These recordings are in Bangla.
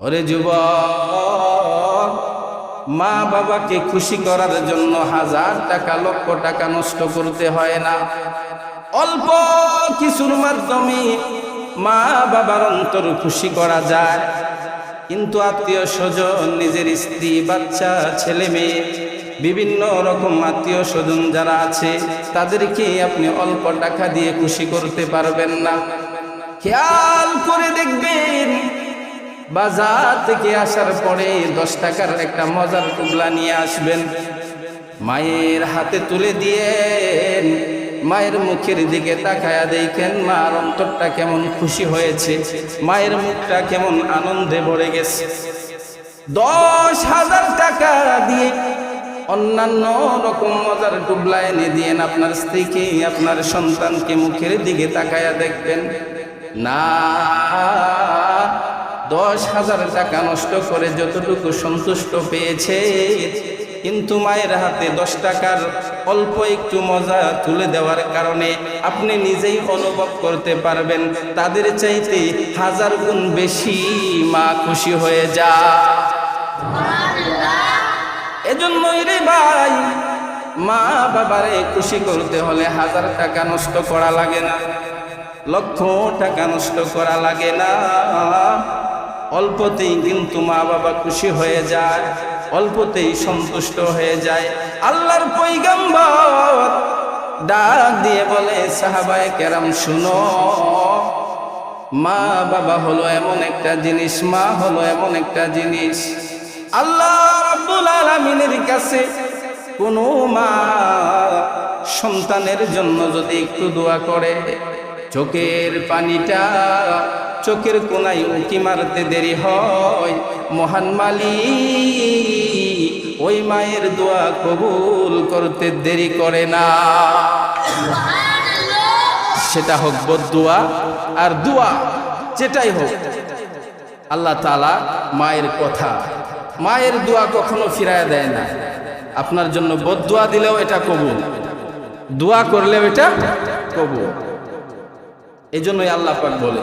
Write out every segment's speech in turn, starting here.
ওরে যুবক, মা বাবাকে খুশি করার জন্য হাজার টাকা, লক্ষ টাকা নষ্ট করতে হয় না। অল্প কিছুর মাধ্যমে মা বাবার অন্তর খুশি করা যায়। কিন্তু আত্মীয় স্বজন, নিজের স্ত্রী, বাচ্চা, ছেলে মেয়ে, বিভিন্ন রকম আত্মীয় স্বজন যারা আছে, তাদেরকে আপনি অল্প টাকা দিয়ে খুশি করতে পারবেন না। খেয়াল করে দেখবেন বাজার থেকে আসার পরে দশ টাকার একটা মজার টুকলা নিয়ে আসবেন। মায়ের হাতে তুলে দিয়ে মায়ের মুখের দিকে তাকায়া দেখেন মার অন্তরটা কেমন খুশি হয়েছে। মায়ের মুখটা কেমন আনন্দে ভরে গেছে। দশ হাজার টাকা দিয়ে অন্যান্য রকম মজার টুবলা এনে দিয়েন আপনার স্ত্রীকে, আপনার সন্তানকে মুখের দিকে তাকায়া দেখবেন। না দশ হাজার টাকা নষ্ট করে যতটুকু সন্তুষ্ট পেয়েছে, কিন্তু মায়ের হাতে দশ টাকার অল্প একটু মজা তুলে দেওয়ার কারণে আপনি নিজেই অনুভব করতে পারবেন, তাদের চাইতে হাজার গুণ বেশি মা খুশি হয়ে যা। এজন্যই রে ভাই, মা বাবারে খুশি করতে হলে হাজার টাকা নষ্ট করা লাগে না, লক্ষ টাকা নষ্ট করা লাগে না। অল্পতেই কিন্তু মা বাবা খুশি হয়ে যায়, অল্পতেই সন্তুষ্ট হয়ে যায়। আল্লাহর পৈগম্বর ডাক দিয়ে বলে, সাহাবায় কেরাম, শুনো, মা বাবা হলো এমন একটা জিনিস, মা হলো এমন একটা জিনিস। আল্লাহ রাব্বুল আলামিনের কাছে কোনো মা সন্তানের জন্য যদি একটু দোয়া করে, চোখের পানিটা চোখের কোনায় উকি মারতে দেরি হয়। মহান মালিক, ওই মায়ের দোয়া কবুল করতে দেরি করে না। সেটা হোক বদুয়া আর দোয়া, যেটাই হোক। আল্লাহ তালা মায়ের কথা, মায়ের দোয়া কখনো ফিরায় দেয় না। আপনার জন্য বদুয়া দিলেও এটা কবুল, দোয়া করলেও এটা কবুল। এই জন্যই আল্লাহ পাক বলে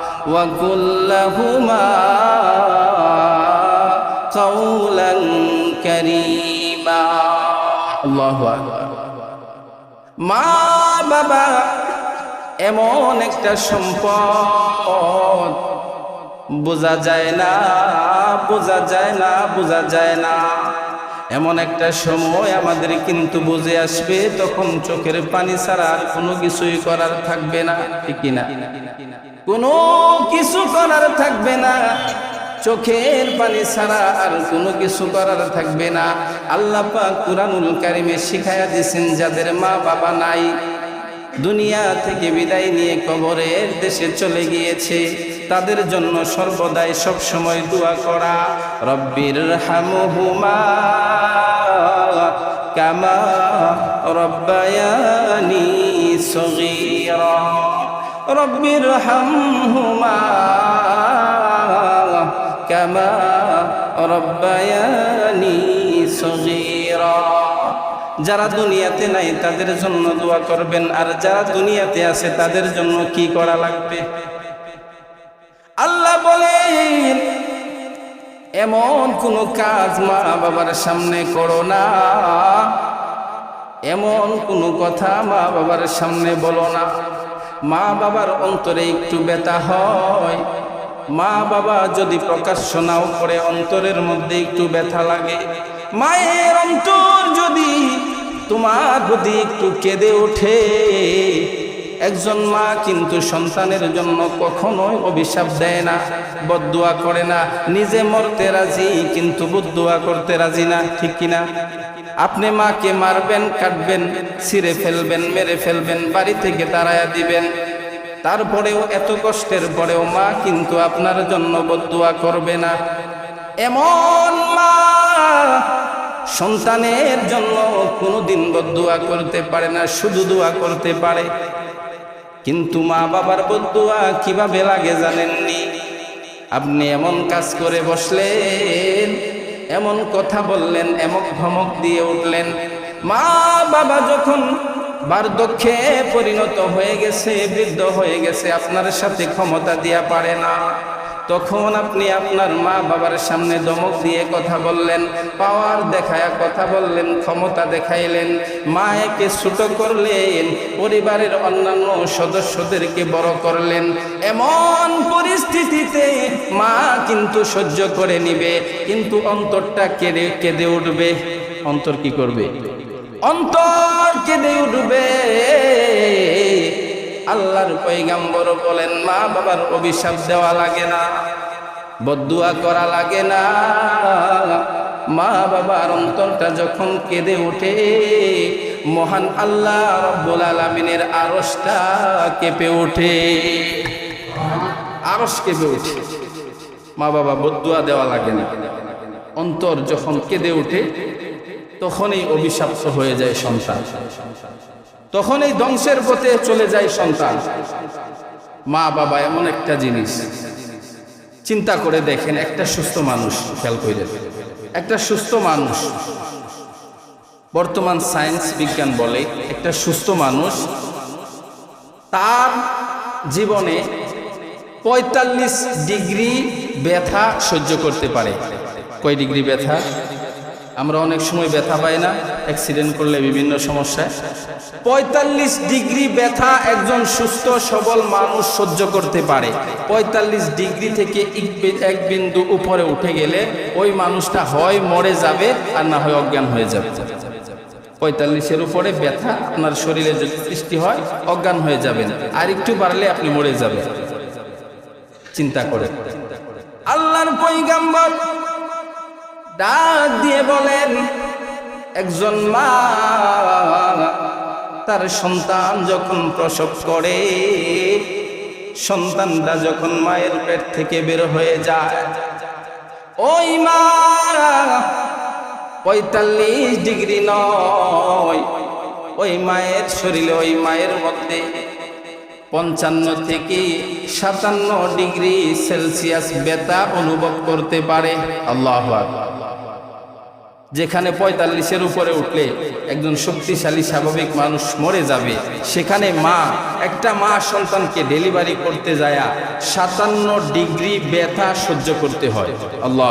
وقل لهما قولا كريما الله أكبر মা বাবা এমন একটা সম্পদ বোঝা যায় না বোঝা যায় না বোঝা যায় না এমন একটা সময় আমাদের কিন্তু বুঝে আসবে, তখন চোখের পানি ছাড়া আর কোনো কিছুই করার থাকবে না, ঠিক না কোনো কিছু করার থাকবে না, চোখের পানি ছাড়া আর কোনো কিছু করার থাকবে না। আল্লাহ পাক কুরআনুল কারিমে শিখায়া দিয়েছেন, যাদের মা বাবা নাই, দুনিয়া থেকে বিদায় নিয়ে কবরের দেশে চলে গিয়েছে তাদের জন্য সর্বদাই সব সময় দোয়া করা। রব্বির হামহুমা কামা রব্বায়ানি সগীরা। রব্বির হামহুমা কামা রব্বায়ানি সগীরা। যারা দুনিয়াতে নাই তাদের জন্য দোয়া করবেন, আর যারা দুনিয়াতে আছে তাদের জন্য কি করা লাগবে? আল্লাহ বলেন, এমন কোন কাজ মা বাবার সামনে করো না। এমন কোনো কথা মা বাবার সামনে বলো না। মা বাবার অন্তরে একটু ব্যথা হয়। মা বাবা যদি প্রকাশ্য নাও করে অন্তরের মধ্যে একটু ব্যথা লাগে, মায়ের অন্তর যদি তোমার প্রতি একটু কেঁদে ওঠে একজন মা কিন্তু সন্তানের জন্য কখনোই অভিশাপ দেয় না বদুয়া করে না, নিজে মরতে রাজি কিন্তু বদুয়া করতে রাজি না, ঠিক কিনা? আপনি মাকে মারবেন, কাটবেন, ছিঁড়ে ফেলবেন, মেরে ফেলবেন, বাড়ি থেকে তাড়ায়া দিবেন। তারপরেও এত কষ্টের পরেও মা কিন্তু আপনার জন্য বদুয়া করবে না। এমন মা সন্তানের জন্য কোনোদিন বদুয়া করতে পারে না, শুধু দোয়া করতে পারে। কিন্তু মা বাবার বদুয়া কীভাবে লাগে জানেননি? আপনি এমন কাজ করে বসলেন, এমন কথা বললেন এমন ধমক দিয়ে উঠলেন। মা বাবা যখন বার্ধক্যে পরিণত হয়ে গেছে, বৃদ্ধ হয়ে গেছে, আপনার সাথে ক্ষমতা দিয়া পারে না। তখন আপনি আপনার মা বাবার সামনে দমক দিয়ে কথা বললেন, পাওয়ার দেখায়া কথা বললেন, ক্ষমতা দেখাইলেন। মায়েকে ছোট করলেন, পরিবারের অন্যান্য সদস্যদেরকে বড় করলেন। এমন পরিস্থিতিতে মা কিন্তু সহ্য করে নিবে, কিন্তু অন্তরটা কেঁদে কেঁদে উঠবে। অন্তর কি করবে? অন্তর কেঁদে উঠবে। আল্লাহর পৈগাম্বর বলেন, মা বাবার অভিশাপ দেওয়া লাগে না, বদুয়া করা লাগে না। মা বাবার অন্তরটা যখন কেঁদে ওঠে, মহান আল্লাহ রব্বুল আলমিনের কেঁপে ওঠে। আরস কেঁপে ওঠে। মা বাবা বদুয়া দেওয়া লাগে না। অন্তর যখন কেঁদে ওঠে, তখনই অভিশপ্ত হয়ে যায় সন্তান। তখনই ধ্বংসের পথে চলে যায় সন্তান। মা বাবা এমন একটা জিনিস। চিন্তা করে দেখেন, একটা সুস্থ মানুষ, খেয়াল করে একটা সুস্থ মানুষ। বর্তমান সায়েন্স বিজ্ঞান বলে, একটা সুস্থ মানুষ তার জীবনে পঁয়তাল্লিশ ডিগ্রি ব্যথা সহ্য করতে পারে। কয় ডিগ্রি ব্যথা? আমরা অনেক সময় ব্যথা পাই না অ্যাক্সিডেন্ট করলে বিভিন্ন সমস্যায়। পঁয়তাল্লিশ ডিগ্রি ব্যথা একজন সুস্থ, সবল মানুষ সহ্য করতে পারে। পঁয়তাল্লিশ ডিগ্রি থেকে এক বিন্দু উপরে উঠে গেলে ওই মানুষটা হয় মরে যাবে আর না হয় অজ্ঞান হয়ে যাবে। পঁয়তাল্লিশের উপরে ব্যথা আপনার শরীরে যদি সৃষ্টি হয়, অজ্ঞান হয়ে যাবেন। আর একটু বাড়লে আপনি মরে যাবেন। চিন্তা করে আল্লাহর পৈগাম্বর ডাক দিয়ে বলেন, একজন মা, তার সন্তান যখন প্রসব করে সন্তানটা যখন মায়ের পেট থেকে বের হয়ে যায়, ওই মা পঁয়তাল্লিশ ডিগ্রি নয়, ওই মায়ের শরীরে ওই মায়ের মধ্যে পঞ্চান্ন থেকে সাতান্ন ডিগ্রি সেলসিয়াস বেতা অনুভব করতে পারে। আল্লাহ যেখানে পঁয়তাল্লিশের উপরে উঠলে একজন শক্তিশালী স্বাভাবিক মানুষ মরে যাবে, সেখানে মা, একটা মা সন্তানকে ডেলিভারি করতে যায় সাতান্ন ডিগ্রি ব্যথা সহ্য করতে হয়। আল্লাহ